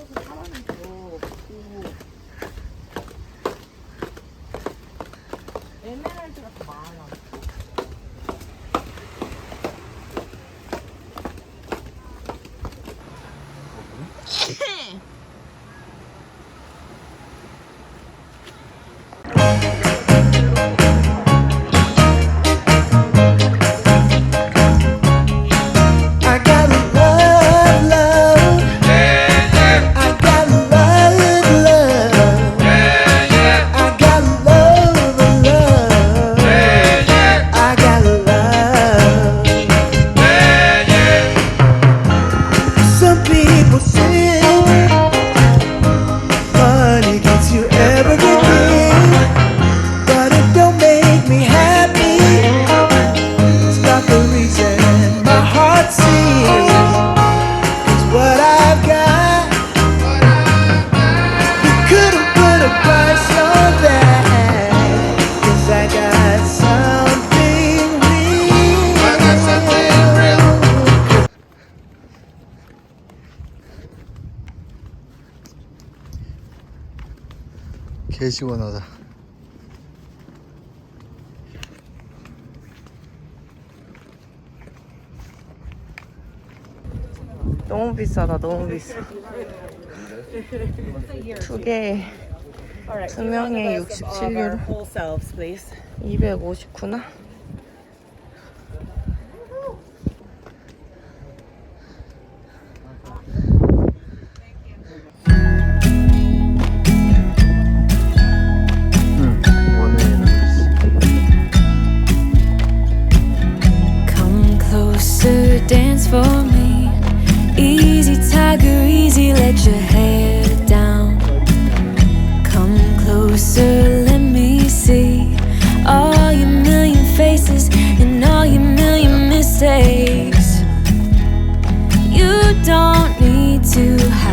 Okay. 개 시원하다. 너무 비싸다 너무 비싸. 두개두 명에 67유로. 259나? do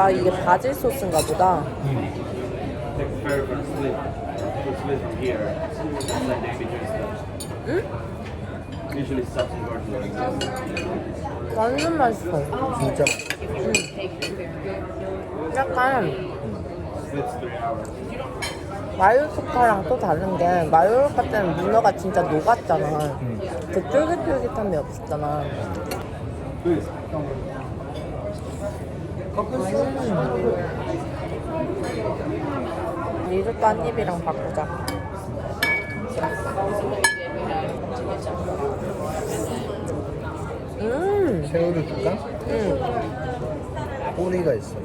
아 이게 바질 소스인가 보다. 응? 완전 맛있어. 진짜 음. 약간 마요스카랑 또 다른 게 마요스카 때는 문어가 진짜 녹았잖아. 음. 그 쫄깃쫄깃함이 없었잖아. 리조또 한 입이랑 바꾸자. 음. 새우를 줄까? 응. 꼬리가 있어.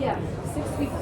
Yeah, six weeks.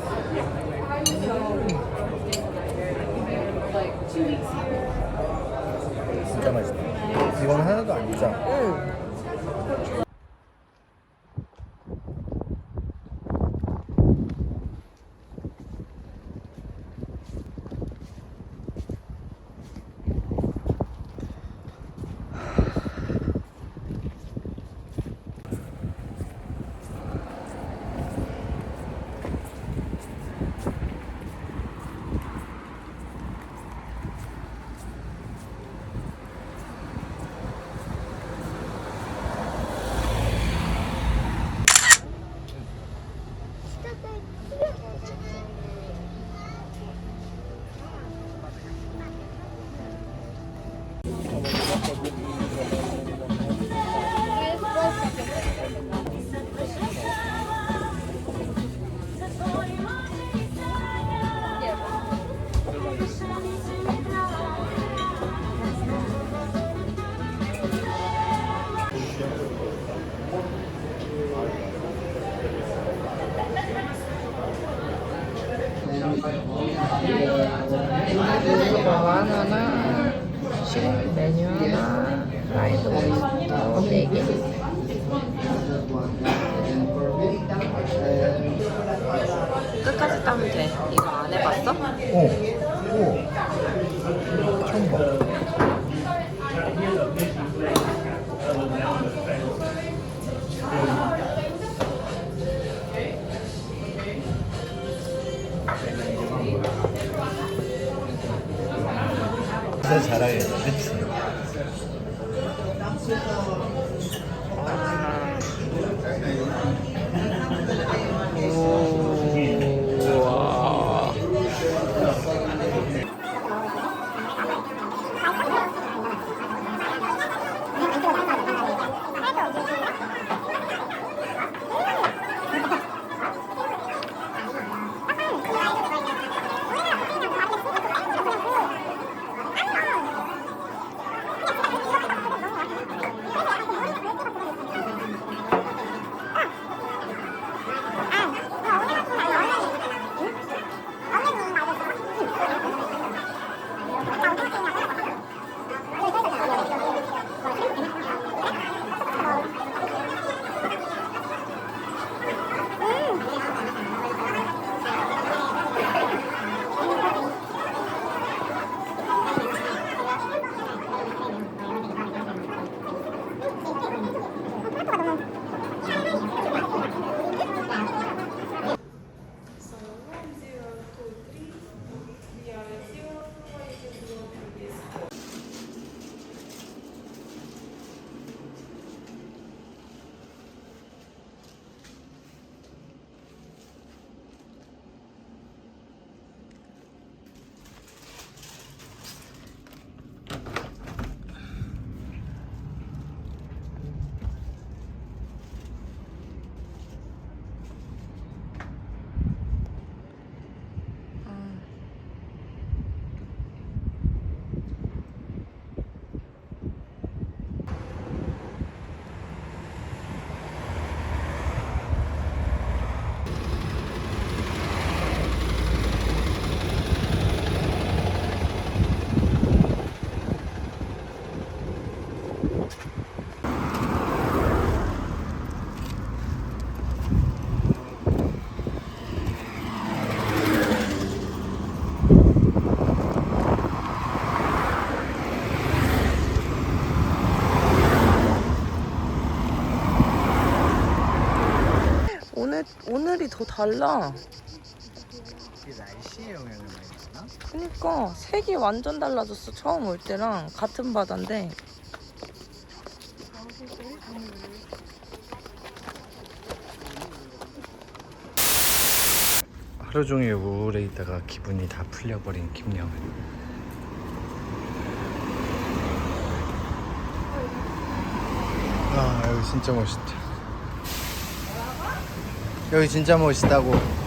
따면 돼. 이거 안 해봤어? 어. 오. 처음 봐. 더 달라. 이게 날씨에 영향을 많이 받나? 그니까 색이 완전 달라졌어. 처음 올 때랑 같은 바다인데. 하루 종일 우울해 있다가 기분이 다 풀려버린 김영은 아 여기 진짜 멋있다 여기 진짜 멋있다고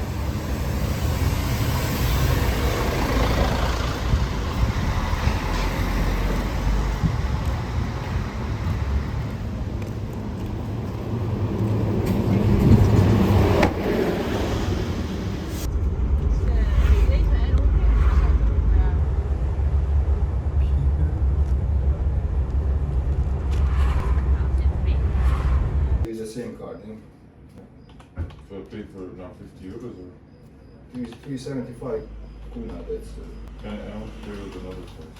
Three, 375 kuna, that's uh, And I want to with another card.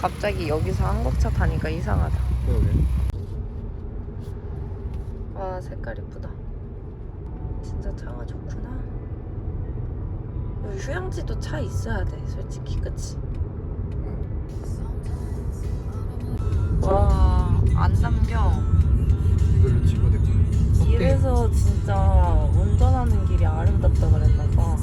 갑자기 여기서 한국차 타니까 이상하다. 와 색깔 이쁘다. 진짜 차가 좋구나. 여기 휴양지도 차 있어야 돼, 솔직히 그치? 와, 안 남겨. 이걸로 찍어댔구나. 길에서 진짜 운전하는 길이 아름답다 그랬나 봐.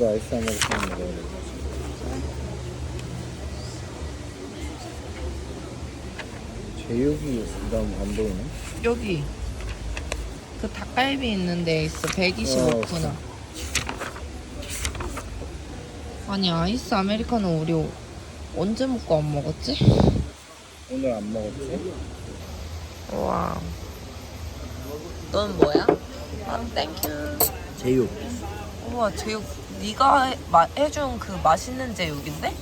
저도 아이스 아메리카노 먹어야 돼. 제육이 그다음 안 보이네. 여기 그 닭갈비 있는 데 있어 125구나 아니 아이스 아메리카노 우리 언제 먹고 안 먹었지? 오늘 안 먹었지? 와 넌 뭐야? 아 땡큐 제육. 우와 제육 네가 해, 마, 해준 그 맛있는 제육인데?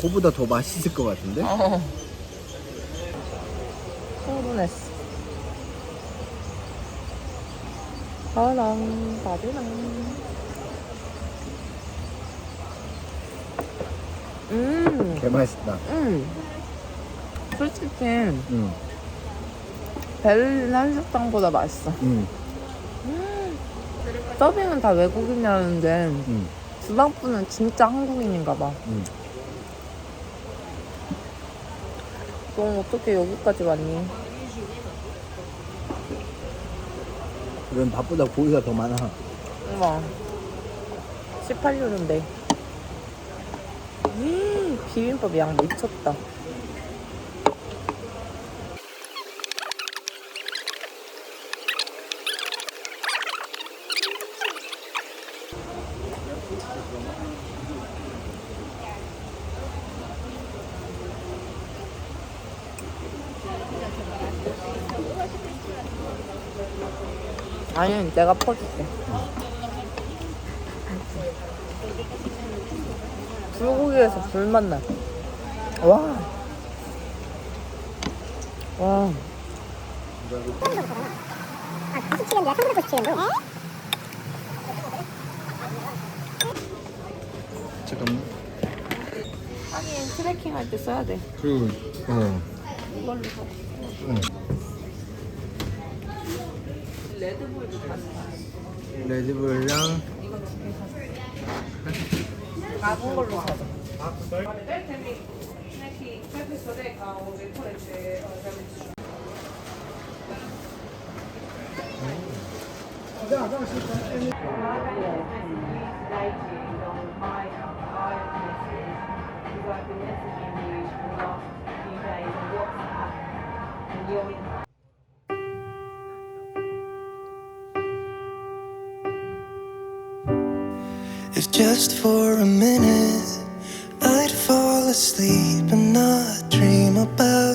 그보다 더 맛있을 것 같은데? 어 흥분했어 바랑 바리랑 음 개 맛있다. 음. 솔직히 응. 베를린 한식당보다 맛있어. 응. 서빙은 다 외국인이라는데 응. 주방분은 진짜 한국인인가 봐. 응. 넌 어떻게 여기까지 왔니? 넌 밥보다 고기가 더 많아. 우와. 18유로인데. 음, 비빔밥 양 미쳤다. 아니, 내가 퍼줄게. 불고기에서 불맛 나. 와. 와. 잠깐만. 하긴 트레킹 할 때 써야 돼. 그리고 어. 이걸로 사. 응. 레드불도. 레드불랑 이거 두개 사. 작은 걸로 사자. If just for a minute I'd fall asleep and not dream about